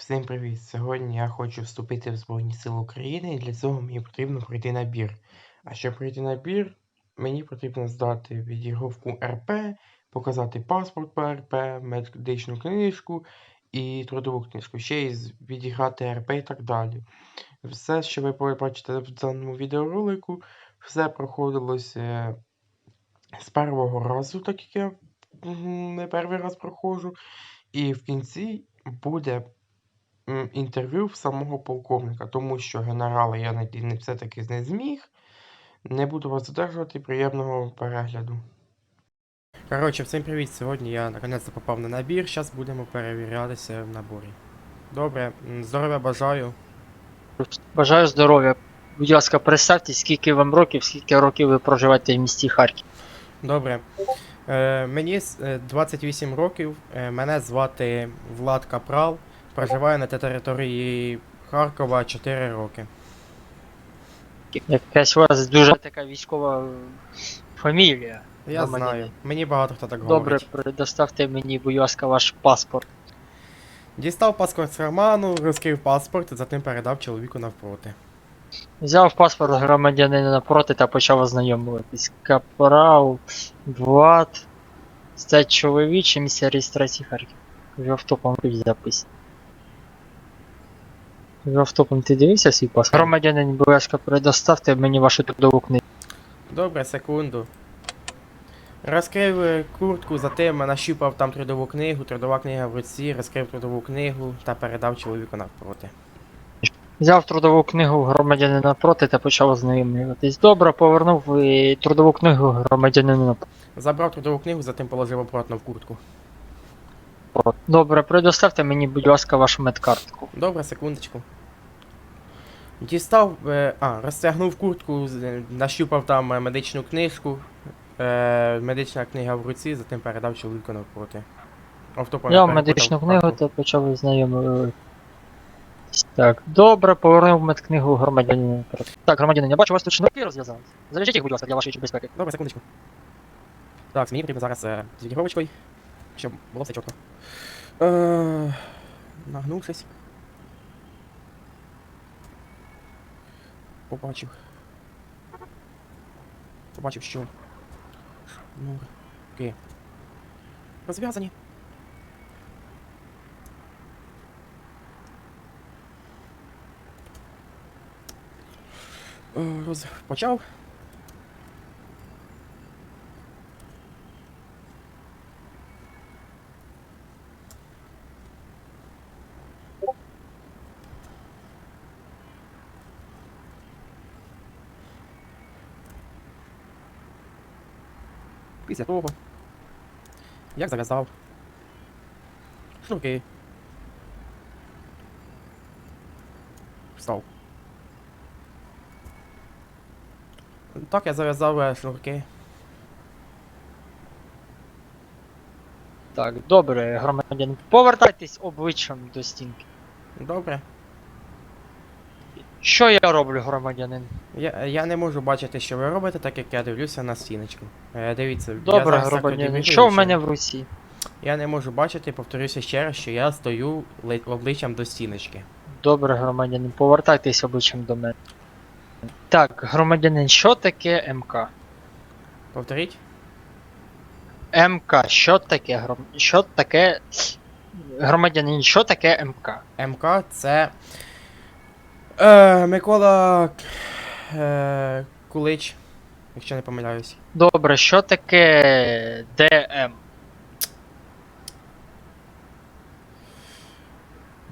Всім привіт! Сьогодні я хочу вступити в Збройні Сили України і для цього мені потрібно пройти набір. А щоб пройти набір, мені потрібно здати відігровку РП, показати паспорт по РП, медичну книжку і трудову книжку, ще й відіграти РП і так далі. Все, що ви побачите в даному відеоролику, все проходилось е, з першого разу, так як я не перший раз проходжу. І в кінці буде інтерв'ю в самого полковника, тому що генерала я не все-таки не зміг. Не буду вас задержувати, приємного перегляду. Коротше, всім привіт! Сьогодні я наконець попав на набір, зараз будемо перевірятися в наборі. Добре, здоров'я бажаю. Бажаю здоров'я. Будь ласка, представте, скільки вам років, скільки років ви проживаєте в місті Харків. Добре. Е, мені е, 28 років, е, мене звати Влад Капрал, проживаю на території Харкова 4 роки. Якась у вас дуже така військова фамілія. Я Громадянин. знаю, мені багато хто так Добре, говорить. предоставте мені, будь ласка, ваш паспорт. Дістав паспорт з карману, розкрив паспорт, затим передав чоловіку навпроти. Взяв паспорт громадянина напроти та почав ознайомуватись. Капрал, Влад, стать чоловіче, місце реєстрації Харків. В автопом записано. В автопом ти дивився свій паспорт? Громадянин, будь ласка, предоставте мені вашу трудову книгу. Добре, секунду. Розкрив е, куртку, затим нащупав там трудову книгу, трудова книга в руці, розкрив трудову книгу та передав чоловіку навпроти. Взяв трудову книгу громадянина напроти та почав ознайомлюватись. Добре, повернув е, трудову книгу громадянину напроти. Забрав трудову книгу, затим положив обратно в куртку. Добре, предоставте мені, будь ласка, вашу медкартку. Добре, секундочку. Дістав. Е, а, розтягнув куртку, з- е, нащупав там е, медичну книжку. Е, медична книга в руці, затим передав чоловіку навпроти. Взяв перепутав медичну книгу та почав ознайомлюватись. Так, добре, повернув медкнигу громадянину. Так, громадянин, я бачу, у вас тут шнурки розв'язались. Зав'яжіть їх, будь ласка, для вашої безпеки. Добре, секундочку. Так, мені потрібно зараз е, з відігровочкою, щоб було все чітко. Е. Побачив. Побачив, що. Шнурки. Розв'язані. Е, Роз... Почав. Після того, як зав'язав шнурки. Встав. Так, я зав'язав е, шнурки. Так, добре, громадянин. Повертайтесь обличчям до стінки. Добре. Що я роблю, громадянин? Я, я не можу бачити, що ви робите, так як я дивлюся на стіночку. Е, дивіться, я Добре, зараз так громадянин. продемонструю, Що в мене в руці? Я не можу бачити, повторюся ще раз, що я стою ли- обличчям до стіночки. Добре, громадянин, повертайтесь обличчям до мене. Так, громадянин, що таке МК? Повторіть? МК, що таке гром... Що таке. Громадянин, що таке МК? МК це. Е, Микола е, Кулич, якщо не помиляюсь. Добре, що таке ДМ?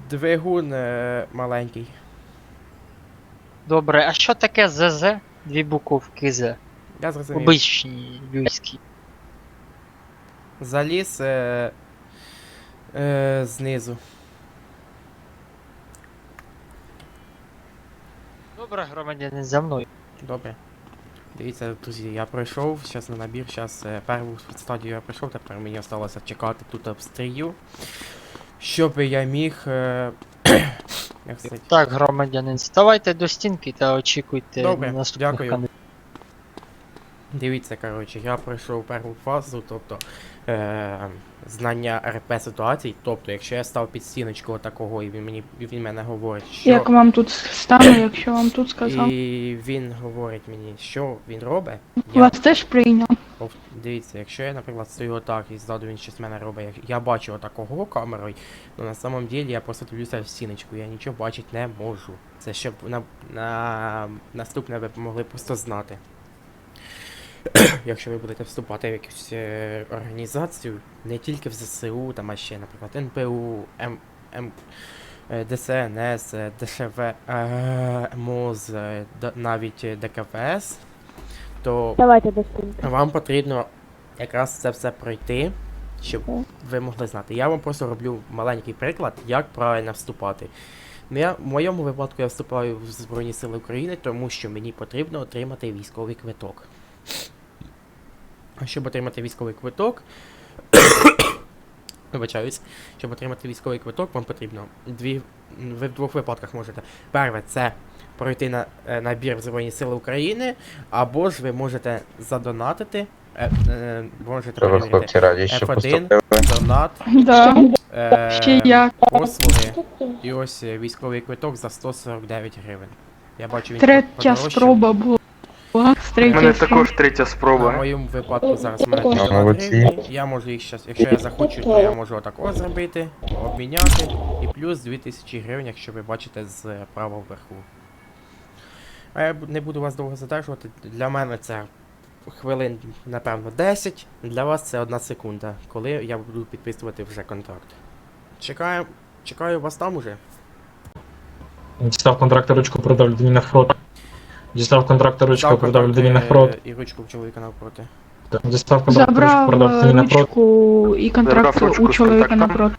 Двигун е, маленький. Добре, а що таке ЗЗ? Дві буковки З. Я зрозумів. Обичні людські. Заліз е, е, знизу. Добре, громадянин, за мною. Добре. Дивіться, друзі, я пройшов, зараз на набір, зараз е, першу стадію я пройшов, тепер мені залишилося чекати тут обстрію. Щоб я міг. Е, як сказати, Так, громадянин, ставайте до стінки та очікуйте Добре, наступних дякую. кандидатів. Дивіться, коротше, я пройшов першу фазу, тобто е, знання РП ситуацій. Тобто, якщо я став під стіночку такого, і він мені він мене говорить, що. Як вам тут стану, якщо вам тут сказав? І він говорить мені, що він робить. Вас теж прийняв. Пов- Дивіться, якщо я, наприклад, стою отак і ззаду він щось мене робить, як я бачу отакого камерою, то на самом деле я просто дивлюся в стіночку, я нічого бачити не можу. Це щоб на, на наступне ви могли просто знати. Якщо ви будете вступати в якусь е, організацію, не тільки в ЗСУ, там, а ще, наприклад, НПУ, М, М, е, ДСНС, е, ДШВ, МОЗ, навіть ДКФС, то Давайте вам потрібно якраз це все пройти, щоб ви могли знати. Я вам просто роблю маленький приклад, як правильно вступати. Я, в моєму випадку я вступаю в Збройні Сили України, тому що мені потрібно отримати військовий квиток. А щоб отримати військовий квиток. Вибачаюсь, щоб отримати військовий квиток, вам потрібно дві. Ви в двох випадках можете. Перше, це пройти на е, набір в Збройні Сили України, або ж ви можете задонатити. Е, е, можете перевірити. хлопці, раді, що F1, донат, Да. е, Ще як. послуги. І ось е, військовий квиток за 149 гривень. Я бачу він Третя подорожчав. спроба була. У мене також третя На спроба. моєму випадку зараз в мене 50 молодці. гривень. Я можу їх щас, якщо я захочу, то я можу отакого зробити, обміняти. І плюс 2000 гривень, якщо ви бачите з правого вверху. А я не буду вас довго задержувати. Для мене це хвилин, напевно, 10. Для вас це одна секунда, коли я буду підписувати вже контракт. Чекаю, чекаю вас там уже. Дістав контракта ручку, продав людині навпроти. Дістав контракта ручку, Дав продав людині навпроти. е, І ручку в чоловіка навпроти. Дістав контракта ручку, Забрав продав людині е, навпроти. ручку і контракт Забрав ручку у з чоловіка контактом. напроти.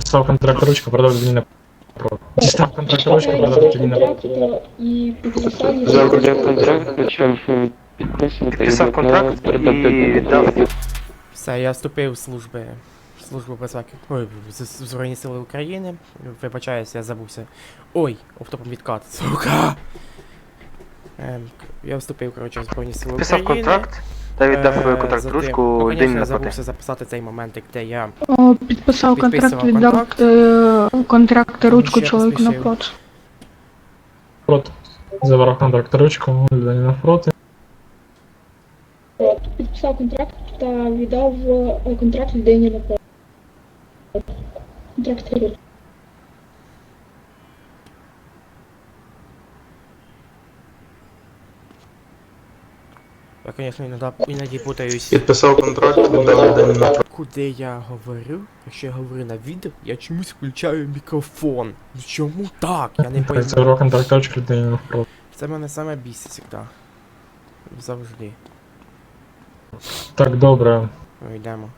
Дістав контракта ручку, продав людині навпроти. Дістав контракта ручку, продав людині. Забрав контракт, Підписав контракт і віддав. Все, я вступив в служби. в Службу безпеки. Ой, в З- Збройні Сили України. Вибачаюся, я забувся. Ой, офтопом відкат, сука! Ем, я вступив, коротше, в Збройні Сили України. контракт та віддав Е, контракт затим- ручку ну, людині конечно, я забувся записати цей моментик, де я О, підписав контракт, Підписував віддав контракт. е, контракт і ручку Ще чоловіку поспішив. напроти. Проти. Забрав контракта ручку, людині навпроти. підписав контракт та віддав е, контракт людині напроти. Контракт ручку. Я, звісно, іноді, іноді путаюсь, Підписав контракт, віддав людині на куди я говорю. Якщо я говорю на відео, я чомусь включаю мікрофон. Ну чому так? Я не пойму. Забрав контракта ручку, людині навпроти. Це мене саме бісить завжди. Завжди. Так, добре. Ну, йдемо.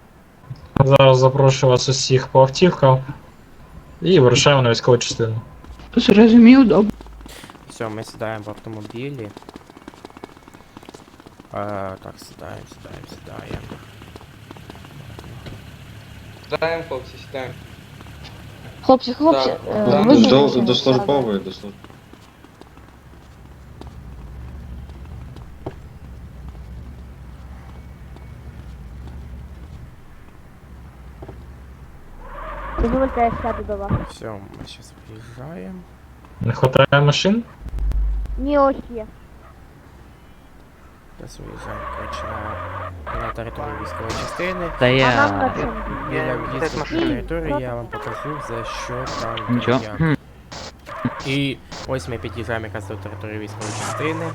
Зараз запрошую вас усіх по автівкам. І вирушаємо на військову частину. Зрозумів, добре. Все, ми сідаємо в автомобілі. Е, так, сідаємо, сідаємо, сідаємо. Сідаємо, хлопці, сідаємо. Хлопці, хлопці, Так, е, да, ви до- знаєте, до- до що службової, до службової. Дозвольте, я сяду до вас. Все, ми зараз виїжджаємо. Не хватає машин? Ні, ось є. Зараз виїжджаємо, коротше, на, на територію військової частини. Та А нам на я. чому? Біля в'їзду на територію я вам покажу, за що там Нічого. Хм. І ось ми під'їжджаємо якраз до території військової частини.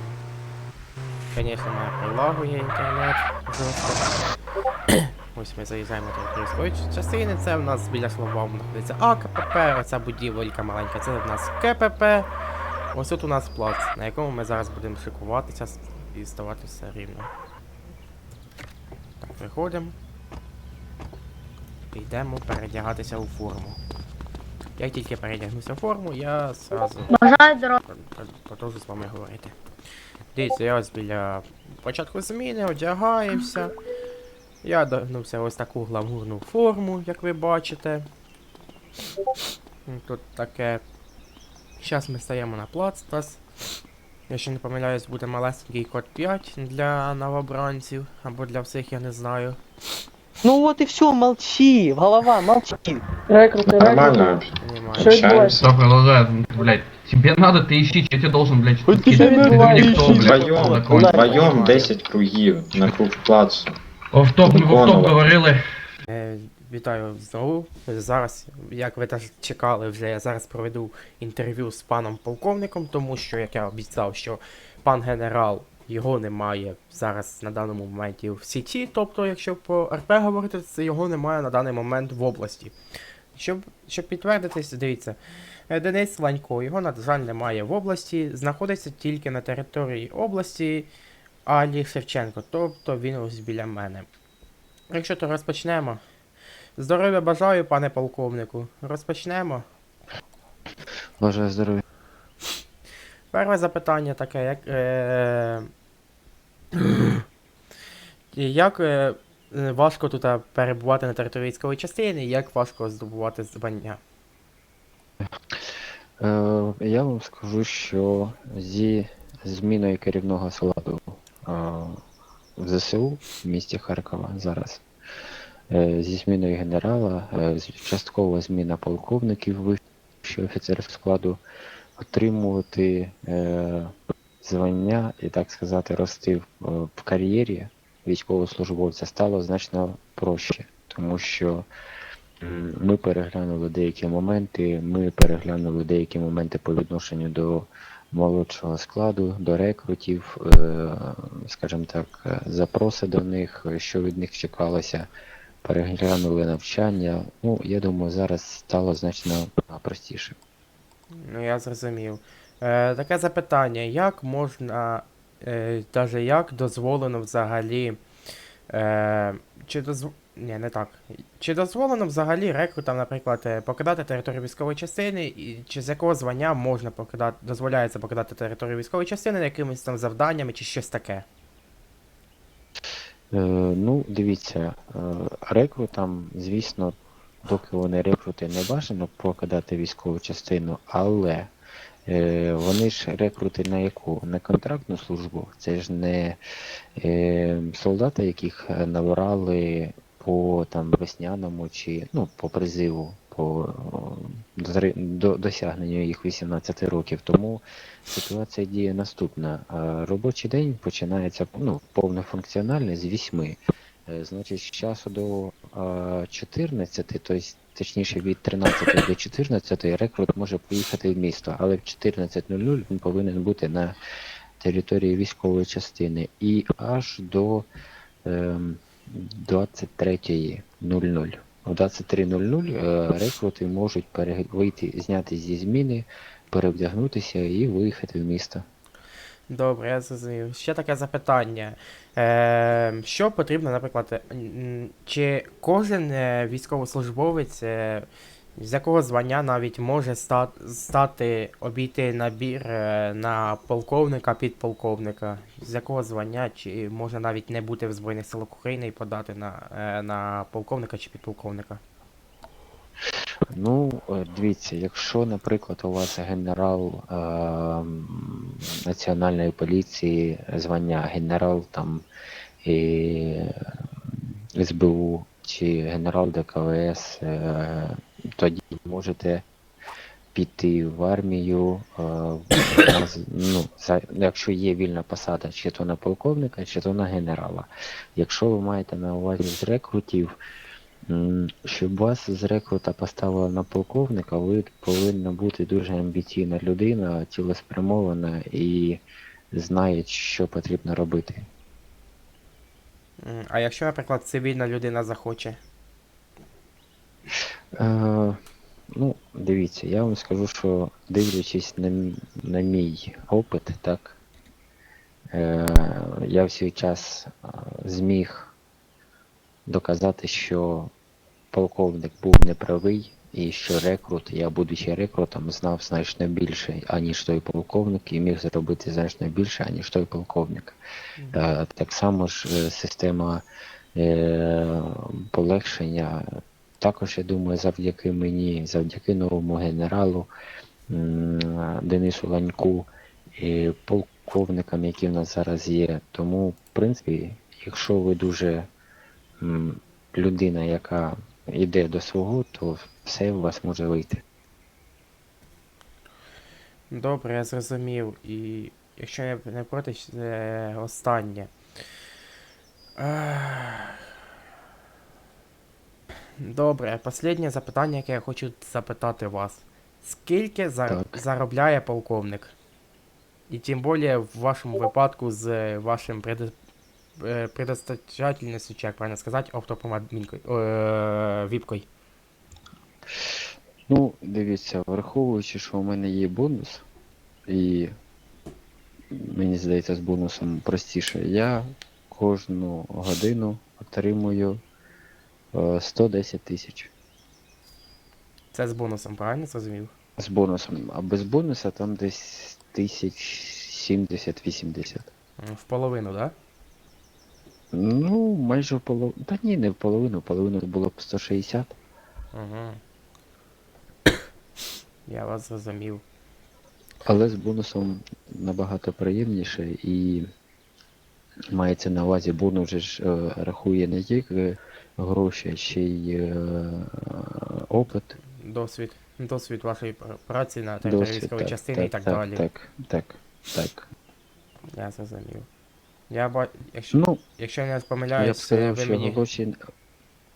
Звісно, мене прилагує інтернет жорстко. Ось ми заїжджаємо до військової частини. Це в нас біля Словом знаходиться АКПП, оця будівелька маленька, це в нас КПП. Ось тут у нас плац, на якому ми зараз будемо шикуватися і ставати все рівно. Так, виходимо. Йдемо передягатися у форму. Як тільки передягнуся в форму, я зразу продовжу з вами говорити. Дивіться, я ось біля початку зміни одягаємося. Я одягнувся ось таку гламурну форму, як ви бачите. Тут таке. Зараз ми стаємо на плац. Якщо не помиляюсь, буде малесенький код 5 для новобранців, або для всіх, я не знаю. Ну вот и все, молчи, голова, молчи. Рекрути, Нормально. Що відбувається? Стоп, глаза, блядь. Тебе надо, ты ищи, я тебе должен, блядь, Хоть кидать. тебе Ты надо, никто, ищи. блядь. Вдвоєм, Такой. вдвоєм 10 кругів на круг плацу. Офтоп, ми в офтоп говорили. Е, Вітаю знову. Зараз, як ви теж чекали, вже я зараз проведу інтерв'ю з паном полковником, тому що, як я обіцяв, що пан генерал його немає зараз на даному моменті в сіті. Тобто, якщо по РП говорити, це його немає на даний момент в області. Щоб, щоб підтвердитись, дивіться, е, Денис Ланько, його, на жаль, немає в області, знаходиться тільки на території області Алі Шевченко, тобто він ось біля мене. Якщо то розпочнемо. Здоров'я бажаю, пане полковнику. Розпочнемо. Бажаю здоров'я. Перше запитання таке, як. Е... як е... важко тут е, перебувати на території військової частини, як важко здобувати звання? Е, я вам скажу, що зі зміною керівного складу е, в ЗСУ в місті Харкова зараз, зі зміною генерала, е, часткова зміна полковників вищого офіцерів складу, отримувати е, звання і, так сказати, рости в, е, кар'єрі військовослужбовця стало значно проще, тому що Ми переглянули деякі моменти, ми переглянули деякі моменти по відношенню до молодшого складу, до рекрутів, е, скажімо так, е, запроси до них, е, що від них чекалося, переглянули навчання. Ну, я думаю, зараз стало значно простіше. Ну, я зрозумів. Е, таке запитання: як можна, е, як дозволено взагалі. Е, чи дозв... Ні, не так. Чи дозволено взагалі рекрутам, наприклад, е, покидати територію військової частини, і чи з якого звання можна покидати, дозволяється покидати територію військової частини якимись там завданнями чи щось таке? Е, ну, дивіться, е, рекрутам, звісно, доки вони рекрути не бажано покидати військову частину, але е, вони ж рекрути на яку? На контрактну службу. Це ж не солдати, яких набирали по там весняному чи ну, по призиву, по до, досягненню їх 18 років. Тому ситуація діє наступна. Робочий день починається ну, повнофункціональний з 8. Е, Значить, з часу до е, 14, тобто, точніше від 13 до 14 рекрут може поїхати в місто, але в 14.00 він повинен бути на території військової частини і аж до ем, 23.00. О 23.00 е, рекрути можуть вийти, зняти зі зміни, перевдягнутися і виїхати в місто. Добре, я зрозумів. Ще таке запитання. Е, що потрібно, наприклад, чи кожен е, військовослужбовець, е, з якого звання навіть може стати, обійти набір е, на полковника, підполковника? З якого звання, чи може навіть не бути в Збройних силах України і подати на, е, на полковника чи підполковника? Ну, е, дивіться, якщо, наприклад, у вас генерал е, Національної поліції, звання генерал там і СБУ чи генерал ДКВС, е, тоді можете піти в армію, е, ну, за, якщо є вільна посада, чи то на полковника, чи то на генерала. Якщо ви маєте на увазі з рекрутів, Щоб вас з рекрута поставили на полковника, ви повинна бути дуже амбіційна людина, цілеспрямована і знає, що потрібно робити. А якщо, наприклад, цивільна людина захоче? Е, ну, дивіться, я вам скажу, що дивлячись на, на мій опит, так, е, я в свій час е, зміг доказати, що полковник був неправий, і що рекрут, я будучи рекрутом, знав значно більше, аніж той полковник, і міг зробити значно більше, аніж той полковник. Е, Так само ж е, система е, полегшення, також, я думаю, завдяки мені, завдяки новому генералу Денису Ланьку і полковникам, які в нас зараз є. Тому, в принципі, якщо ви дуже людина, яка йде до свого, то все у вас може вийти. Добре, я зрозумів. І якщо я не проти, це останнє. Ех. Добре, останнє запитання, яке я хочу запитати вас. Скільки зар... Заробляє полковник? І тим більше в вашому випадку з вашим предо... е, предостачательністю, чи як правильно сказати, оптопомадмінкою, е, віпкою. Ну, дивіться, враховуючи, що у мене є бонус, і мені здається, з бонусом простіше, я кожну годину отримую е, 110 тисяч. Це з бонусом, правильно зрозумів? З бонусом, а без бонуса там десь тисяч 70-80. М, В половину, так? Да? Ну, майже в половину. Та ні, не в половину, в половину було б 160. Угу. Я вас зрозумів. Але з бонусом набагато приємніше і мається на увазі, бонус ж е, рахує не тільки гроші, а ще й е, опит, Досвід. Досвід вашої пр- праці на території досвід. військової Так, частини так, і так, так, далі. Так, так, так. Я зрозумів. Я ба... якщо, Ну, якщо я не я б помиляюсь, сказав, ви що мені. гроші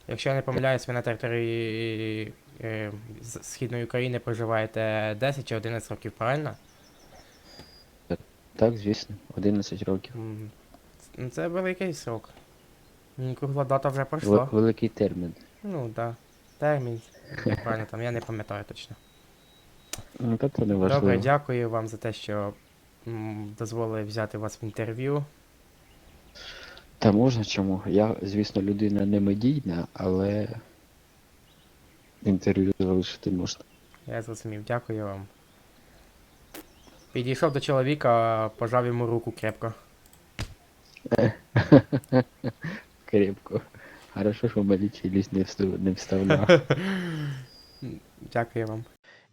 Якщо я не помиляюсь, ви на території е, з- Східної України проживаєте 10 чи 11 років, правильно? так, звісно, 11 років. М, ну, Це великий срок. М, Кругла дата вже пройшла. Великий термін. Ну так. Да. Термін. Правильно там, я не пам'ятаю точно. Ну, та то не важливо. Добре, дякую вам за те, що м, дозволили взяти вас в інтерв'ю. Та можна чому? Я, звісно, людина не медійна, але інтерв'ю залишити можна. Я зрозумів, дякую вам. Підійшов до чоловіка, пожав йому руку крепко. Крепко. Хорошо, що мені челюсть не, встав... не вставляв. Дякую вам.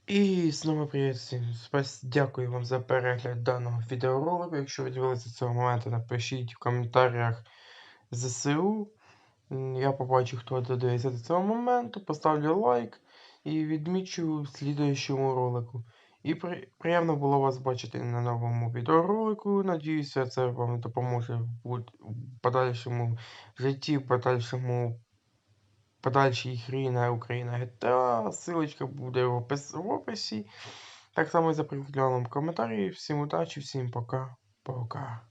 І знову привіт всім. Дякую вам за перегляд даного відеоролику. Якщо ви дивилися до цього моменту, напишіть в коментарях ЗСУ. Я побачу, хто додивиться до цього моменту, поставлю лайк і відмічу в слідуючому ролику. І при... приємно було вас бачити на новому відеоролику. Надіюся, це вам допоможе в подальшому житті, в подальшому подальшій грі на Україна GTA. Силочка буде в, опис... в описі. Так само і за в коментарі. Всім удачі, всім пока. Пока.